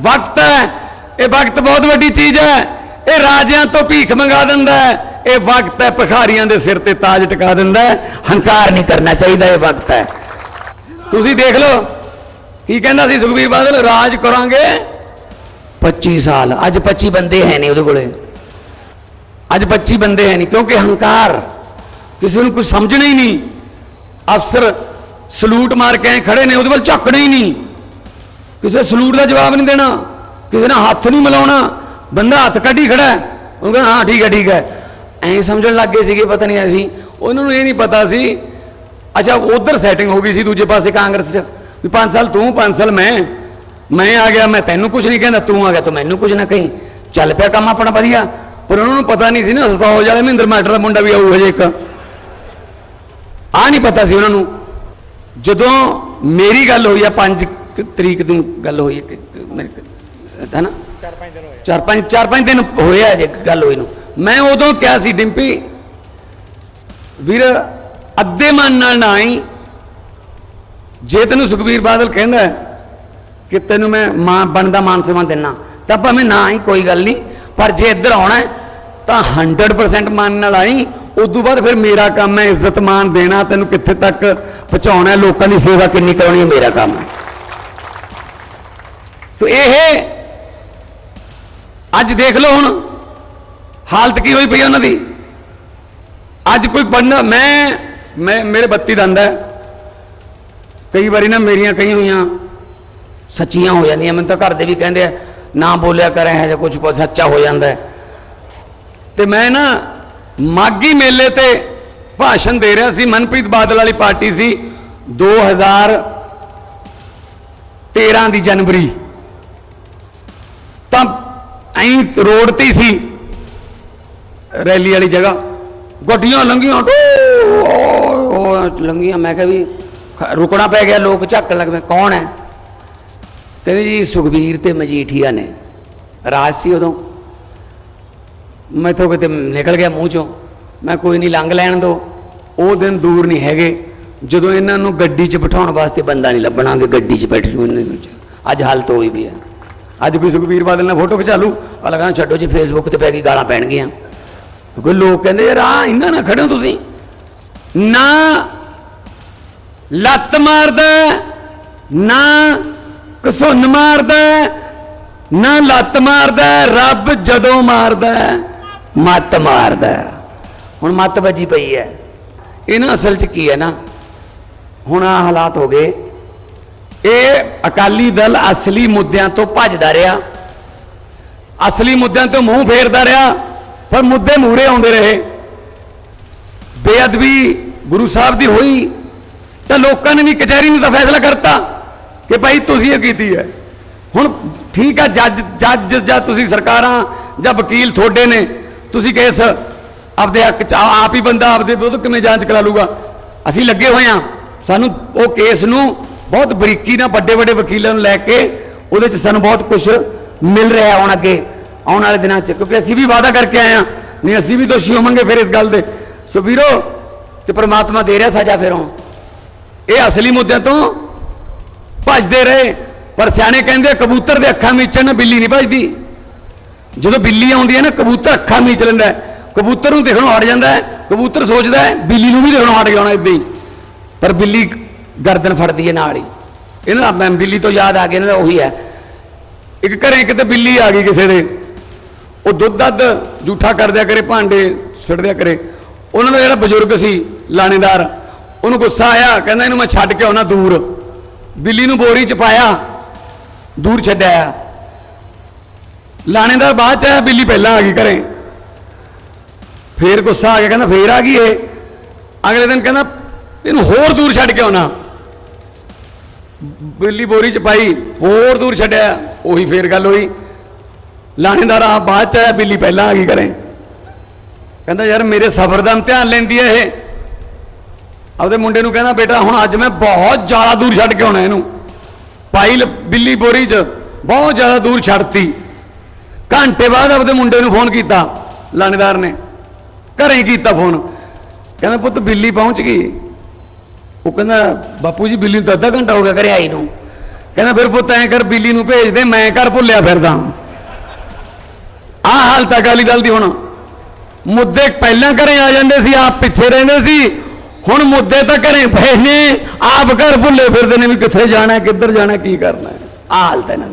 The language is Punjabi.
ਵਕਤ ਹੈ। ਇਹ ਵਕਤ ਬਹੁਤ ਵੱਡੀ ਚੀਜ਼ ਹੈ। ਇਹ ਰਾਜਿਆਂ ਤੋਂ ਭੀਖ ਮੰਗਾ ਦਿੰਦਾ ਹੈ। ਇਹ ਵਕਤ ਹੈ, ਭਿਖਾਰੀਆਂ ਦੇ ਸਿਰ ਤੇ ਤਾਜ ਟਿਕਾ ਦਿੰਦਾ ਹੈ। ਹੰਕਾਰ ਨਹੀਂ ਕਰਨਾ ਚਾਹੀਦਾ, ਇਹ ਵਕਤ ਹੈ। ਤੁਸੀਂ ਦੇਖ ਲਓ, ਕੀ ਕਹਿੰਦਾ ਸੀ ਸੁਖਬੀਰ ਬਾਦਲ? ਰਾਜ ਕਰਾਂਗੇ। 25 ਸਾਲ। ਅੱਜ 25 ਬੰਦੇ ਹੈ ਨਹੀਂ ਉਹਦੇ ਕੋਲੇ। ਅੱਜ 25 ਬੰਦੇ ਹੈ ਨਹੀਂ, ਕਿਉਂਕਿ ਹੰਕਾਰ ਕਿਸੇ ਨੂੰ ਕੁਝ ਸਮਝਣਾ ਹੀ ਨਹੀਂ। ਅਫਸਰ ਸਲੂਟ ਮਾਰ ਕੇ ਖੜੇ ਨੇ, ਉਹਦੇ ਵੱਲ ਝਾਕਣਾ ਹੀ ਨਹੀਂ। ਕਿਸੇ ਸਲੂਟ ਦਾ ਜਵਾਬ ਨਹੀਂ ਦੇਣਾ, ਕਿਸੇ ਨਾਲ ਹੱਥ ਨਹੀਂ ਮਿਲਾਉਣਾ, ਬੰਦਾ ਹੱਥ ਕੱਢੀ ਖੜਾ ਉਹ ਕਹਿੰਦਾ, ਹਾਂ, ਠੀਕ ਹੈ ਠੀਕ ਹੈ। ਐਂ ਸਮਝਣ ਲੱਗ ਗਏ ਸੀਗੇ, ਪਤਾ ਨਹੀਂ ਅਸੀਂ ਉਹਨਾਂ ਨੂੰ ਇਹ ਨਹੀਂ ਪਤਾ ਸੀ। ਅੱਛਾ, ਉਧਰ ਸੈਟਿੰਗ ਹੋ ਗਈ ਸੀ, ਦੂਜੇ ਪਾਸੇ ਕਾਂਗਰਸ 'ਚ। ਵੀ 5 ਸਾਲ ਤੂੰ 5 ਸਾਲ ਮੈਂ। ਮੈਂ ਆ ਗਿਆ, ਮੈਂ ਤੈਨੂੰ ਕੁਝ ਨਹੀਂ ਕਹਿੰਦਾ, ਤੂੰ ਆ ਗਿਆ, ਤੂੰ ਮੈਨੂੰ ਕੁਝ ਨਾ ਕਹੀਂ। ਚੱਲ ਪਿਆ ਕੰਮ ਆਪਣਾ ਵਧੀਆ। ਪਰ ਉਹਨਾਂ ਨੂੰ ਪਤਾ ਨਹੀਂ ਸੀ ਨਾ ਸਤੌਜ ਵਾਲੇ ਮਹਿੰਦਰ ਮਾਟਰ ਦਾ ਮੁੰਡਾ ਵੀ ਆਊ ਹਜੇ ਇੱਕ। ਆ ਨਹੀਂ ਪਤਾ ਸੀ ਉਹਨਾਂ ਨੂੰ। ਜਦੋਂ ਮੇਰੀ ਗੱਲ ਹੋਈ ਆ 5 ਤਰੀਕ ਨੂੰ ਗੱਲ ਹੋਈ ਹੈ ਹੈ ਨਾ ਚਾਰ ਪੰਜ ਦਿਨ ਹੋਏ ਚਾਰ ਪੰਜ ਚਾਰ ਪੰਜ ਦਿਨ ਹੋਏ ਆ ਜੇ ਗੱਲ ਹੋਈ ਨੂੰ। ਮੈਂ ਉਦੋਂ ਕਿਹਾ ਸੀ ਡਿੰਪੀ ਵੀਰ ਅੱਧੇ ਮਨ ਨਾਲ ਨਾ ਆਈ। ਜੇ ਤੈਨੂੰ ਸੁਖਬੀਰ ਬਾਦਲ ਕਹਿੰਦਾ ਕਿ ਤੈਨੂੰ ਮੈਂ ਮਾਂ ਬਣਦਾ ਮਾਨ ਸਨਮਾਨ ਦੇਣਾ ਤਾਂ ਭਾਵੇਂ ਨਾ ਆਈ ਕੋਈ ਗੱਲ ਨਹੀਂ। ਪਰ ਜੇ ਇੱਧਰ ਆਉਣਾ ਤਾਂ 100% ਮਨ ਨਾਲ ਆਈ। ਉਦੋਂ ਬਾਅਦ ਫਿਰ ਮੇਰਾ ਕੰਮ ਹੈ ਇੱਜ਼ਤ ਮਾਨ ਦੇਣਾ ਤੈਨੂੰ ਕਿੱਥੇ ਤੱਕ ਪਹੁੰਚਾਉਣਾ ਲੋਕਾਂ ਦੀ ਸੇਵਾ ਕਿੰਨੀ ਕਰਾਉਣੀ ਹੈ ਮੇਰਾ ਕੰਮ ਹੈ। ਸੋ ਇਹ ਅੱਜ ਦੇਖ ਲਓ ਹੁਣ, ਹਾਲਤ ਕੀ ਹੋਈ ਪਈ ਉਹਨਾਂ ਦੀ। ਅੱਜ ਕੋਈ ਬੰਦਾ ਮੈਂ ਮੈਂ, ਮੇਰੇ ਬੱਤੀ ਦੰਦ ਕਈ ਵਾਰੀ ਨਾ ਮੇਰੀਆਂ ਕਈ ਹੋਈਆਂ ਸੱਚੀਆਂ ਹੋ ਜਾਂਦੀਆਂ, ਮੈਨੂੰ ਤਾਂ ਘਰ ਦੇ ਵੀ ਕਹਿੰਦੇ ਆ, ਨਾ ਬੋਲਿਆ ਕਰ, ਇਹ ਜਾਂ ਕੁਝ ਸੱਚਾ ਹੋ ਜਾਂਦਾ ਹੈ। ਤੇ ਮੈਂ ਨਾ ਮਾਗੀ ਮੇਲੇ ਤੇ ਭਾਸ਼ਣ ਦੇ ਰਿਹਾ ਸੀ, ਮਨਪ੍ਰੀਤ ਬਾਦਲ ਵਾਲੀ ਪਾਰਟੀ ਸੀ 2013 ਦੀ ਜਨਵਰੀ। ਐਂ ਰੋਡ ਤੇ ਸੀ। ਰੈਲੀ ਵਾਲੀ ਜਗ੍ਹਾ। ਗੱਡੀਆਂ ਲੰਘੀਆਂ। ਲੰਘੀਆਂ। ਮੈਂ ਕਿਹਾ ਵੀ ਰੁਕਣਾ ਪੈ ਗਿਆ। ਲੋਕ ਝੱਕਣ ਲੱਗ ਪਏ। ਕੌਣ ਹੈ? ਕਹਿੰਦੇ ਜੀ, ਸੁਖਬੀਰ ਤੇ ਮਜੀਠੀਆ ਨੇ। ਰਾਜ ਸੀ ਉਦੋਂ। ਮੈਥੋਂ ਕਿਤੇ ਨਿਕਲ ਗਿਆ ਮੂੰਹ ਚੋਂ। ਮੈਂ ਕੋਈ ਨਹੀਂ ਲੰਘ ਲੈਣ ਦੋ। ਉਹ ਦਿਨ ਦੂਰ ਨਹੀਂ ਹੈਗੇ। ਜਦੋਂ ਇਹਨਾਂ ਨੂੰ ਗੱਡੀ 'ਚ ਬਿਠਾਉਣ ਵਾਸਤੇ ਬੰਦਾ ਨਹੀਂ ਲੱਭਣਾਗੇ ਗੱਡੀ 'ਚ ਬੈਠ ਜੂ ਇਹਨਾਂ ਨੂੰ। ਅੱਜ ਹਾਲਤ ਹੋਈ ਵੀ ਹੈ ਅੱਜ ਕੋਈ ਸੁਖਬੀਰ ਬਾਦਲ ਨਾਲ ਫੋਟੋ ਖਿਚਾ ਲੂ ਆ ਲਗਾ ਛੱਡੋ ਜੀ ਫੇਸਬੁੱਕ ਤੇ ਪੈ ਗਈ ਗਾਲਾਂ ਪੈਣਗੀਆਂ। ਕਿਉਂਕਿ ਲੋਕ ਕਹਿੰਦੇ ਯਾਰ ਆ ਇਹਨਾਂ ਨਾਲ ਖੜੇ ਤੁਸੀਂ। ਨਾ ਲੱਤ ਮਾਰਦਾ, ਨਾ ਕਸੁੰਨ ਮਾਰਦਾ, ਨਾ ਲੱਤ ਮਾਰਦਾ, ਰੱਬ ਜਦੋਂ ਮਾਰਦਾ, ਮੱਤ ਮਾਰਦਾ। ਹੁਣ ਮੱਤ ਵੱਜੀ ਪਈ ਹੈ। ਇਹ ਨਾ ਅਸਲ 'ਚ ਕੀ ਹੈ ਨਾ? ਹੁਣ ਆ ਹਾਲਾਤ ਹੋ ਗਏ। ਇਹ ਅਕਾਲੀ ਦਲ ਅਸਲੀ ਮੁੱਦਿਆਂ ਤੋਂ ਭੱਜਦਾ ਰਿਹਾ। ਅਸਲੀ ਮੁੱਦਿਆਂ ਤੋਂ ਮੂੰਹ ਫੇਰਦਾ ਰਿਹਾ, ਪਰ ਮੁੱਦੇ ਮੂਰੇ ਆਉਂਦੇ ਰਹੇ। ਬੇਅਦਬੀ ਗੁਰੂ ਸਾਹਿਬ ਦੀ ਹੋਈ, ਤਾਂ ਲੋਕਾਂ ਨੇ ਵੀ ਕਚਹਿਰੀ ਨੂੰ ਤਾਂ ਫੈਸਲਾ ਕਰਤਾ ਕਿ ਭਾਈ ਤੁਸੀਂ ਇਹ ਕੀਤੀ ਹੈ। ਹੁਣ ਠੀਕ ਆ, ਜੱਜ ਜੱਜ ਜਾਂ ਤੁਸੀਂ ਸਰਕਾਰਾਂ ਜਾਂ ਵਕੀਲ ਤੁਹਾਡੇ ਨੇ, ਤੁਸੀਂ ਕੇਸ ਆਪਦੇ ਹੱਕ ਚ, ਆਪ ਹੀ ਬੰਦਾ ਆਪਦੇ ਵਿਰੁੱਧ ਕਿਵੇਂ ਜਾਂਚ ਕਰਾ ਲੂਗਾ ਅਸੀਂ ਲੱਗੇ ਹੋਏ ਹਾਂ, ਸਾਨੂੰ ਉਹ ਕੇਸ ਨੂੰ ਬਹੁਤ ਬਰੀਕੀ ਨਾਲ ਵੱਡੇ ਵੱਡੇ ਵਕੀਲਾਂ ਨੂੰ ਲੈ ਕੇ ਉਹਦੇ ਚ ਸਾਨੂੰ ਬਹੁਤ ਕੁਝ ਮਿਲ ਰਿਹਾ ਹੁਣ ਅੱਗੇ ਆਉਣ ਵਾਲੇ ਦਿਨਾਂ 'ਚ, ਕਿਉਂਕਿ ਅਸੀਂ ਵੀ ਵਾਅਦਾ ਕਰਕੇ ਆਏ ਹਾਂ, ਨਹੀਂ ਅਸੀਂ ਵੀ ਦੋਸ਼ੀ ਹੋਵਾਂਗੇ ਫਿਰ ਇਸ ਗੱਲ ਦੇ। ਸੋ ਵੀਰੋ, ਤੇ ਪ੍ਰਮਾਤਮਾ ਦੇ ਰਿਹਾ ਸਜ਼ਾ ਫਿਰ ਹੁਣ। ਇਹ ਅਸਲੀ ਮੁੱਦਿਆਂ ਤੋਂ ਭੱਜਦੇ ਰਹੇ, ਪਰ ਸਿਆਣੇ ਕਹਿੰਦੇ ਕਬੂਤਰ ਦੇ ਅੱਖਾਂ ਮੀਚਣ ਨਾਲ ਬਿੱਲੀ ਨਹੀਂ ਭੱਜਦੀ। ਜਦੋਂ ਬਿੱਲੀ ਆਉਂਦੀ ਹੈ ਨਾ, ਕਬੂਤਰ ਅੱਖਾਂ ਮੀਚ ਲੈਂਦਾ ਕਬੂਤਰ ਨੂੰ ਦੇਖਣੋਂ ਹਟ ਜਾਂਦਾ ਕਬੂਤਰ ਸੋਚਦਾ ਬਿੱਲੀ ਨੂੰ ਵੀ ਦੇਖਣੋਂ ਹਟ ਜਾਣਾ ਇਦਾਂ ਹੀ। ਪਰ ਬਿੱਲੀ ਗਰਦਨ ਫੜਦੀ ਹੈ ਨਾਲ ਹੀ। ਇਹਨਾਂ ਦਾ ਮੈਂ ਬਿੱਲੀ ਤੋਂ ਯਾਦ ਆ ਗਿਆ, ਇਹਨਾਂ ਦਾ ਉਹੀ ਹੈ। ਇੱਕ ਘਰੇ ਕਿਤੇ ਬਿੱਲੀ ਆ ਗਈ ਕਿਸੇ ਦੇ। ਉਹ ਦੁੱਧ ਦੱਧ ਜੂਠਾ ਕਰਦਿਆ ਕਰੇ, ਭਾਂਡੇ ਛੱਡ ਕਰੇ। ਉਹਨਾਂ ਦਾ ਜਿਹੜਾ ਬਜ਼ੁਰਗ ਸੀ, ਲਾਣੇਦਾਰ, ਉਹਨੂੰ ਗੁੱਸਾ ਆਇਆ, ਕਹਿੰਦਾ ਇਹਨੂੰ ਮੈਂ ਛੱਡ ਕੇ ਆਉਣਾ ਦੂਰ। ਬਿੱਲੀ ਨੂੰ ਬੋਰੀ ਚ ਪਾਇਆ, ਦੂਰ ਛੱਡਿਆ ਲਾਣੇਦਾਰ ਬਾਅਦ ਚ ਆਇਆ, ਬਿੱਲੀ ਪਹਿਲਾਂ ਆ ਗਈ ਘਰੇ। ਫੇਰ ਗੁੱਸਾ ਆ ਗਿਆ, ਕਹਿੰਦਾ ਫੇਰ ਆ ਗਈ ਇਹ। ਅਗਲੇ ਦਿਨ ਕਹਿੰਦਾ, ਇਹਨੂੰ ਹੋਰ ਦੂਰ ਛੱਡ ਕੇ ਆਉਣਾ। ਬਿੱਲੀ ਬੋਰੀ ਚ ਪਾਈ, ਹੋਰ ਦੂਰ ਛੱਡਿਆ, ਉਹੀ ਫੇਰ ਗੱਲ ਹੋਈ। ਲਾਣੇਦਾਰ ਆ ਬਾਅਦ ਚ ਆਇਆ, ਬਿੱਲੀ ਪਹਿਲਾਂ ਆ ਗਈ ਘਰੇ। ਕਹਿੰਦਾ, ਯਾਰ, ਮੇਰੇ ਸਬਰ ਦਾ ਇਮਤਿਹਾਨ ਲੈਂਦੀ ਹੈ ਇਹ। ਆਪਦੇ ਮੁੰਡੇ ਨੂੰ ਕਹਿੰਦਾ, ਬੇਟਾ, ਹੁਣ ਅੱਜ ਮੈਂ ਬਹੁਤ ਜ਼ਿਆਦਾ ਦੂਰ ਛੱਡ ਕੇ ਆਉਣਾ ਇਹਨੂੰ। ਪਾਈ ਬਿੱਲੀ ਬੋਰੀ 'ਚ ਬਹੁਤ ਜ਼ਿਆਦਾ ਦੂਰ ਛੱਡਤੀ। ਘੰਟੇ ਬਾਅਦ ਆਪਦੇ ਮੁੰਡੇ ਨੂੰ ਫੋਨ ਕੀਤਾ, ਲਾਣੇਦਾਰ ਨੇ। ਘਰੇ ਹੀ ਕੀਤਾ ਫੋਨ। ਕਹਿੰਦਾ, ਪੁੱਤ, ਬਿੱਲੀ ਪਹੁੰਚ ਗਈ। ਉਹ ਕਹਿੰਦਾ, ਬਾਪੂ ਜੀ, ਬਿੱਲੀ ਨੂੰ ਤਾਂ ਅੱਧਾ ਘੰਟਾ ਹੋ ਗਿਆ ਘਰੇ ਆਈ ਨੂੰ। ਕਹਿੰਦਾ, ਫਿਰ ਪੁੱਤ ਐਂ ਕਰ, ਬਿੱਲੀ ਨੂੰ ਭੇਜ ਦੇ, ਮੈਂ ਘਰ ਭੁੱਲਿਆ ਫਿਰਦਾ। ਆਹ ਹਾਲਤ ਅਕਾਲੀ ਦਲ ਦੀ ਹੁਣ। ਮੁੱਦੇ ਪਹਿਲਾਂ ਘਰੇ ਆ ਜਾਂਦੇ ਸੀ, ਆਪ ਪਿੱਛੇ ਰਹਿੰਦੇ ਸੀ। ਹੁਣ ਮੁੱਦੇ ਤਾਂ ਘਰੇ ਪਏ ਨੇ, ਆਪ ਘਰ ਭੁੱਲੇ ਫਿਰਦੇ ਨੇ ਵੀ ਕਿੱਥੇ ਜਾਣਾ, ਕਿੱਧਰ ਜਾਣਾ, ਕੀ ਕਰਨਾ। ਹੈ ਆਹ ਹਾਲਤ ਹੈ ਇਹਨਾਂ